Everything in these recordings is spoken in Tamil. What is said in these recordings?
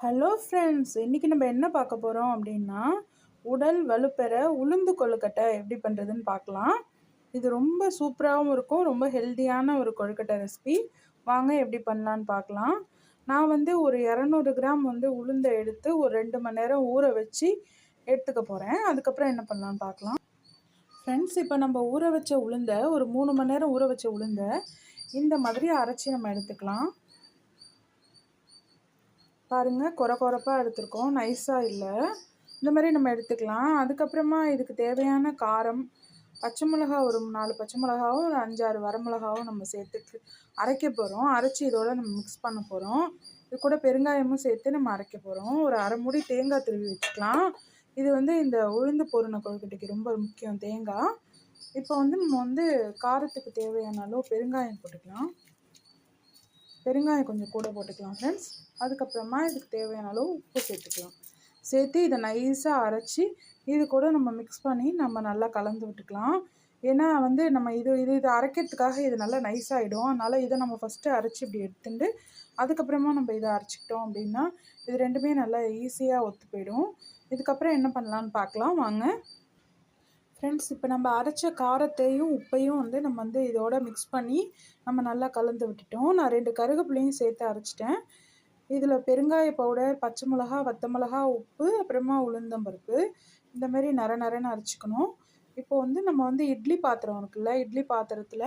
ஹலோ ஃப்ரெண்ட்ஸ் இன்றைக்கி நம்ம என்ன பார்க்க போகிறோம் அப்படின்னா உடல் வலுப்பெற உளுந்து கொழுக்கட்டை எப்படி பண்ணுறதுன்னு பார்க்கலாம். இது ரொம்ப சூப்பராகவும் இருக்கும் ரொம்ப ஹெல்த்தியான ஒரு கொழுக்கட்டை ரெசிபி வாங்க எப்படி பண்ணலான்னு பார்க்கலாம். நான் வந்து ஒரு இரநூறு கிராம் வந்து உளுந்தை எடுத்து ஒரு ரெண்டு மணி நேரம் ஊற வச்சு எடுத்துக்க போகிறேன் அதுக்கப்புறம் என்ன பண்ணலான்னு பார்க்கலாம். ஃப்ரெண்ட்ஸ் இப்போ நம்ம ஊற வச்ச உளுந்தை ஒரு மூணு மணி நேரம் ஊற வச்ச உளுந்தை இந்த மாதிரி அரைச்சி நம்ம எடுத்துக்கலாம். பாருங்கள் குறை குறைப்பாக எடுத்துருக்கோம். நைஸாக இல்லை. இந்த மாதிரி நம்ம எடுத்துக்கலாம். அதுக்கப்புறமா இதுக்கு தேவையான காரம் பச்சை மிளகா ஒரு நாலு பச்சை மிளகாவும் ஒரு அஞ்சாறு வரமிளகாவும் நம்ம சேர்த்துட்டு அரைக்க போகிறோம் அரைச்சி இதோட நம்ம மிக்ஸ் பண்ண போகிறோம் இது கூட பெருங்காயமும் சேர்த்து நம்ம அரைக்க போகிறோம் ஒரு அரை மூடி தேங்காய் திருவி வச்சுக்கலாம். இது வந்து இந்த உளுந்து பொருணை கொழுக்கட்டைக்கு ரொம்ப முக்கியம். தேங்காய். இப்போ வந்து நம்ம வந்து காரத்துக்கு தேவையான அளவு பெருங்காயம் போட்டுக்கலாம். பெருங்காயம் கொஞ்சம் கூட போட்டுக்கலாம் ஃப்ரெண்ட்ஸ் அதுக்கப்புறமா இதுக்கு தேவையான அளவு உப்பு சேர்த்துக்கலாம். சேர்த்து இதை நைஸாக அரைச்சி இது கூட நம்ம மிக்ஸ் பண்ணி நம்ம நல்லா கலந்து விட்டுக்கலாம். ஏன்னா வந்து நம்ம இது இது இது அரைக்கிறதுக்காக இது நல்லா நைஸ் ஆகிடும் அதனால் இதை நம்ம ஃபஸ்ட்டு அரைச்சி இப்படி எடுத்துட்டு அதுக்கப்புறமா நம்ம இதை அரைச்சிக்கிட்டோம் அப்படின்னா இது ரெண்டுமே நல்லா ஈஸியாக ஒத்து போயிடும். இதுக்கப்புறம் என்ன பண்ணலான்னு பார்க்கலாம். வாங்க. ஃப்ரெண்ட்ஸ் இப்போ நம்ம அரைச்ச காரத்தையும் உப்பையும் வந்து நம்ம வந்து இதோட மிக்ஸ் பண்ணி நம்ம நல்லா கலந்து விட்டுட்டோம். நான் ரெண்டு கருகப்புள்ளையும் சேர்த்து அரைச்சிட்டேன். இதில் பெருங்காய பவுடர் பச்சை மிளகா வத்த மிளகா உப்பு அப்புறமா உளுந்தம்பருப்பு இந்த மாதிரி நர நரன்னு அரைச்சிக்கணும். இப்போ வந்து நம்ம வந்து இட்லி பாத்திரம் இருக்குல்ல இட்லி பாத்திரத்தில்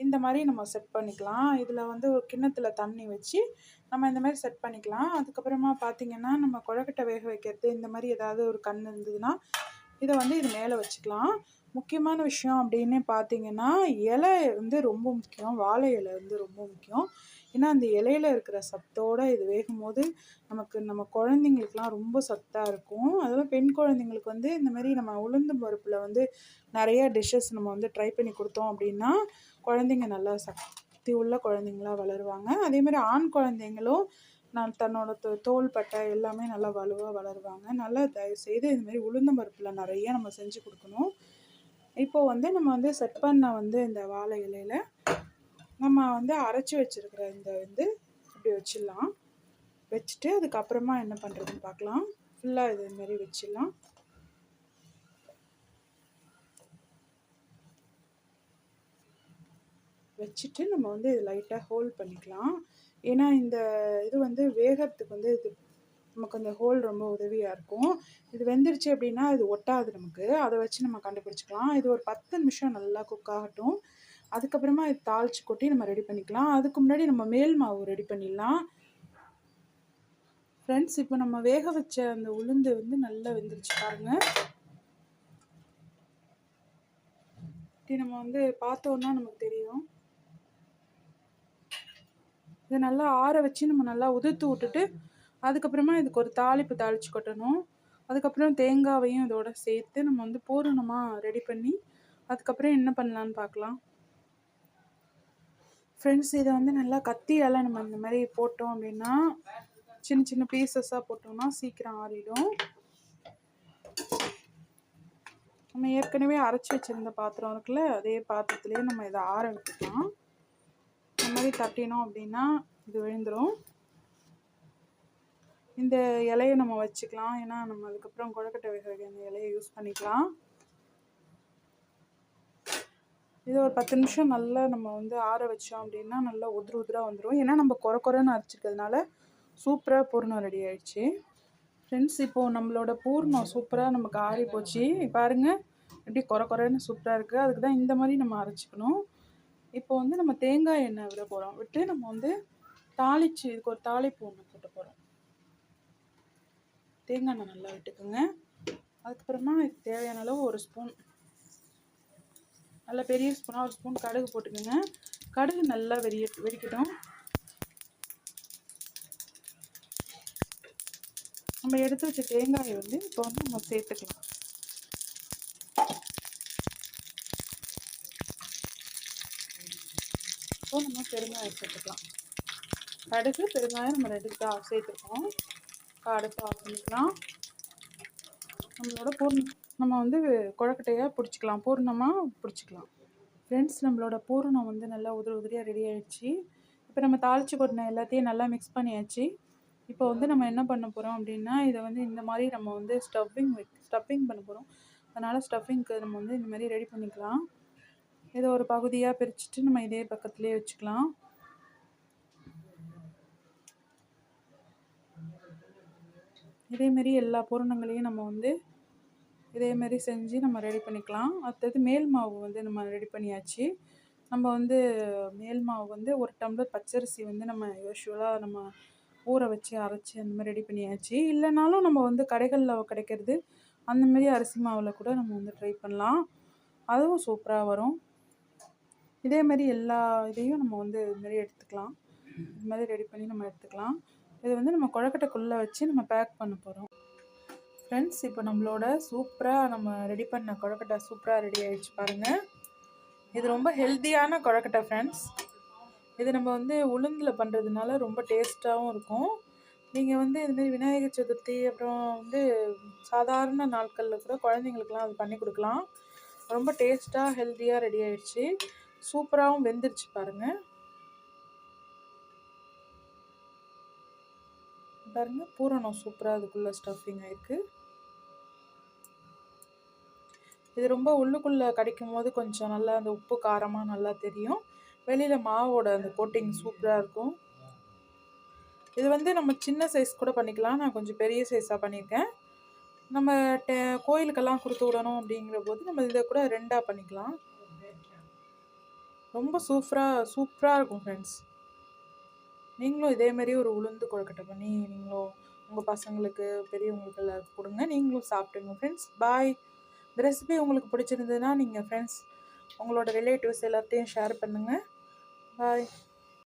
இந்த மாதிரி நம்ம செட் பண்ணிக்கலாம். இதில் வந்து ஒரு கிண்ணத்தில் தண்ணி வச்சு நம்ம இந்த மாதிரி செட் பண்ணிக்கலாம். அதுக்கப்புறமா பார்த்திங்கன்னா நம்ம குழக்கட்டை வேக வைக்கிறது இந்த மாதிரி ஏதாவது ஒரு கண் இருந்ததுன்னா இதை வந்து இது மேலே வச்சுக்கலாம். முக்கியமான விஷயம் அப்படின்னு பார்த்தீங்கன்னா இலை வந்து ரொம்ப முக்கியம். வாழை இலை வந்து ரொம்ப முக்கியம். ஏன்னா அந்த இலையில இருக்கிற சத்தோடு இது வேகும் போது நமக்கு நம்ம குழந்தைங்களுக்குலாம் ரொம்ப சத்தாக இருக்கும். அதெல்லாம் பெண் குழந்தைங்களுக்கு வந்து இந்த மாதிரி நம்ம உளுந்து பருப்பில் வந்து நிறைய டிஷ்ஷஸ் நம்ம வந்து ட்ரை பண்ணி கொடுத்தோம் அப்படின்னா குழந்தைங்க நல்லா சக்தி உள்ள குழந்தைங்களா வளருவாங்க. அதே மாதிரி ஆண் குழந்தைங்களும் நான் தன்னோட தோ தோல் பட்டை எல்லாமே நல்லா வலுவாக வளருவாங்க. நல்லா தயவுசெய்து இதுமாரி உளுந்தம் பருப்பில் நிறைய நம்ம செஞ்சு கொடுக்கணும். இப்போது வந்து நம்ம வந்து செட் பண்ண வந்து இந்த வாழை இலையில் நம்ம வந்து அரைச்சி வச்சுருக்கிற இந்த வந்து இப்படி வச்சிடலாம். வச்சுட்டு அதுக்கப்புறமா என்ன பண்ணுறதுன்னு பார்க்கலாம். ஃபுல்லாக இதுமாரி வச்சிடலாம். வச்சுட்டு நம்ம வந்து இது லைட்டாக ஹோல்ட் பண்ணிக்கலாம். ஏன்னா இந்த இது வந்து வேகிறதுக்கு வந்து இது நமக்கு அந்த ஹோல் ரொம்ப உதவியாக இருக்கும். இது வெந்துருச்சு அப்படின்னா இது ஒட்டாது நமக்கு. அதை வச்சு நம்ம கண்டுபிடிச்சிக்கலாம். இது ஒரு பத்து நிமிஷம் நல்லா குக் ஆகட்டும். அதுக்கப்புறமா இது தாளித்து கொட்டி நம்ம ரெடி பண்ணிக்கலாம். அதுக்கு முன்னாடி நம்ம மேல் மாவு ரெடி பண்ணிடலாம். ஃப்ரெண்ட்ஸ் இப்போ நம்ம வேக வச்ச அந்த உளுந்து வந்து நல்லா வெந்துருச்சு பாருங்கள் நம்ம வந்து பார்த்தோன்னா நமக்கு தெரியும். இதை நல்லா ஆற வச்சு நம்ம நல்லா உதிர்த்து விட்டுட்டு அதுக்கப்புறமா இதுக்கு ஒரு தாளிப்பு தாளித்து கொட்டணும். அதுக்கப்புறம் தேங்காவையும் இதோட சேர்த்து நம்ம வந்து பூரணமாக ரெடி பண்ணி அதுக்கப்புறம் என்ன பண்ணலான்னு பார்க்கலாம் ஃப்ரெண்ட்ஸ் இதை வந்து நல்லா கத்தியால் நம்ம இந்த மாதிரி போட்டோம் அப்படின்னா சின்ன சின்ன பீசஸாக போட்டோம்னா சீக்கிரம் ஆறிடும். நம்ம ஏற்கனவே அரைச்சி வச்சுருந்த பாத்திரம் இருக்குல்ல அதே பாத்திரத்துலேயே நம்ம இதை ஆற விட்டுக்கலாம் இந்த மாதிரி தட்டினோம் அப்படின்னா இது விழுந்துடும் இந்த இலையை நம்ம வச்சுக்கலாம். ஏன்னா நம்ம அதுக்கப்புறம் கொழக்கட்டை வேக வைக்க அந்த இலையை யூஸ் பண்ணிக்கலாம். இது ஒரு பத்து நிமிஷம் நல்லா நம்ம வந்து ஆற வச்சோம் அப்படின்னா நல்லா உதிர உதிராக வந்துடும் ஏன்னா நம்ம குறை குறைன்னு அரைச்சிக்கிறதுனால சூப்பராக பூர்ணம் ரெடி ஆயிடுச்சு. ஃப்ரெண்ட்ஸ் இப்போது நம்மளோட பூர்ணம் சூப்பராக நமக்கு ஆறி போச்சு பாருங்கள் எப்படி குறை குறைன்னு சூப்பராக இருக்குது அதுக்கு தான் இந்த மாதிரி நம்ம அரைச்சிக்கணும். இப்போ வந்து நம்ம தேங்காய் எண்ணெய் விட போகிறோம் விட்டு நம்ம வந்து தாளித்து இதுக்கு ஒரு தாளிப்பு ஒன்று போட்டு போகிறோம் தேங்காய் எண்ணெய் நல்லா விட்டுக்குங்க. அதுக்கப்புறமா இதுக்கு தேவையான அளவு ஒரு ஸ்பூன் நல்லா பெரிய ஸ்பூனாக ஒரு ஸ்பூன் கடுகு போட்டுக்கோங்க. கடுகு நல்லா வெறிய வெடிக்கட்டும். நம்ம எடுத்து வச்ச தேங்காயை வந்து இப்போ வந்து நம்ம சேர்த்துக்கலாம். இப்போ நம்ம பெருங்காயம் சேர்த்துக்கலாம் கடுகு பெருங்காயம் நம்ம ரெண்டு சேர்த்துருக்கோம். அடுப்பு ஆஃப் பண்ணிக்கலாம். நம்மளோட பூர்ணம் நம்ம வந்து குழக்கட்டையாக பிடிச்சிக்கலாம். பூர்ணமாக பிடிச்சிக்கலாம். ஃப்ரெண்ட்ஸ் நம்மளோட பூர்ணம் வந்து நல்லா உதிரி உதிரியாக ரெடி ஆகிடுச்சு இப்போ நம்ம தாளித்து கொட்டின எல்லாத்தையும் நல்லா மிக்ஸ் பண்ணியாச்சு. இப்போ வந்து நம்ம என்ன பண்ண போகிறோம் அப்படின்னா இதை வந்து இந்த மாதிரி நம்ம வந்து ஸ்டஃபிங் ஸ்டஃபிங் பண்ண போகிறோம் அதனால் ஸ்டஃபிங்க்கு நம்ம வந்து இந்த மாதிரி ரெடி பண்ணிக்கலாம். இதை ஒரு பகுதியாக பிரிச்சுட்டு நம்ம இதே பக்கத்துலேயே வச்சுக்கலாம். இதேமாரி எல்லா பூரணங்களையும் நம்ம வந்து இதேமாரி செஞ்சு நம்ம ரெடி பண்ணிக்கலாம். அடுத்தது மேல் மாவு வந்து நம்ம ரெடி பண்ணியாச்சு. நம்ம வந்து மேல் மாவு வந்து ஒரு டம்ளர் பச்சரிசி வந்து நம்ம யூஸ்வலாக நம்ம ஊற வச்சு அரைச்சி அந்த மாதிரி ரெடி பண்ணியாச்சு. இல்லைனாலும் நம்ம வந்து கடைகளில் கிடைக்கிறது அந்தமாரி அரிசி மாவில் கூட நம்ம வந்து ட்ரை பண்ணலாம். அதுவும் சூப்பராக வரும். இதே மாதிரி எல்லா இதையும் நம்ம வந்து இதுமாரி எடுத்துக்கலாம். இது மாதிரி ரெடி பண்ணி நம்ம எடுத்துக்கலாம். இது வந்து நம்ம குழக்கட்டைக்குள்ளே வச்சு நம்ம பேக் பண்ண போகிறோம் ஃப்ரெண்ட்ஸ் இப்போ நம்மளோட சூப்பராக நம்ம ரெடி பண்ண குழக்கட்டை சூப்பராக ரெடி ஆகிடுச்சு பாருங்கள் இது ரொம்ப ஹெல்த்தியான குழக்கட்டை ஃப்ரெண்ட்ஸ் இது நம்ம வந்து உளுந்தில் பண்ணுறதுனால ரொம்ப டேஸ்ட்டாகவும் இருக்கும். நீங்கள் வந்து இதுமாரி விநாயகர் சதுர்த்தி அப்புறம் வந்து சாதாரண நாட்களில் கூட குழந்தைங்களுக்குலாம் அது பண்ணி கொடுக்கலாம். ரொம்ப டேஸ்ட்டாக ஹெல்த்தியாக ரெடி ஆகிடுச்சு சூப்பராகவும் வெந்துருச்சு பாருங்கள் பாருங்க பூரணம் சூப்பராக அதுக்குள்ளே ஸ்டஃபிங் ஆயிருக்கு. இது ரொம்ப உள்ளுக்குள்ளே கடிக்கும் போது கொஞ்சம் நல்லா அந்த உப்பு காரமாக நல்லா தெரியும். வெளியில் மாவோட அந்த கோட்டிங் சூப்பராக இருக்கும். இது வந்து நம்ம சின்ன சைஸ் கூட பண்ணிக்கலாம். நான் கொஞ்சம் பெரிய சைஸாக பண்ணியிருக்கேன். நம்ம டே கோயிலுக்கெல்லாம் கொடுத்து விடணும் அப்படிங்கிற போது நம்ம இதை கூட ரெண்டாக பண்ணிக்கலாம். ரொம்ப சூப்பராக சூப்பராக இருக்கும் ஃப்ரெண்ட்ஸ் நீங்களும் இதேமாரி ஒரு உளுந்து கொழுக்கட்டை பண்ணி நீங்களும் உங்கள் பசங்களுக்கு பெரியவங்களுக்கு எல்லாருக்கும் கொடுங்க. நீங்களும் சாப்பிட்டுங்க ஃப்ரெண்ட்ஸ் பாய் இந்த ரெசிபி உங்களுக்கு பிடிச்சிருந்ததுன்னா நீங்கள் ஃப்ரெண்ட்ஸ் உங்களோட ரிலேட்டிவ்ஸ் எல்லாத்தையும் ஷேர் பண்ணுங்கள் பாய்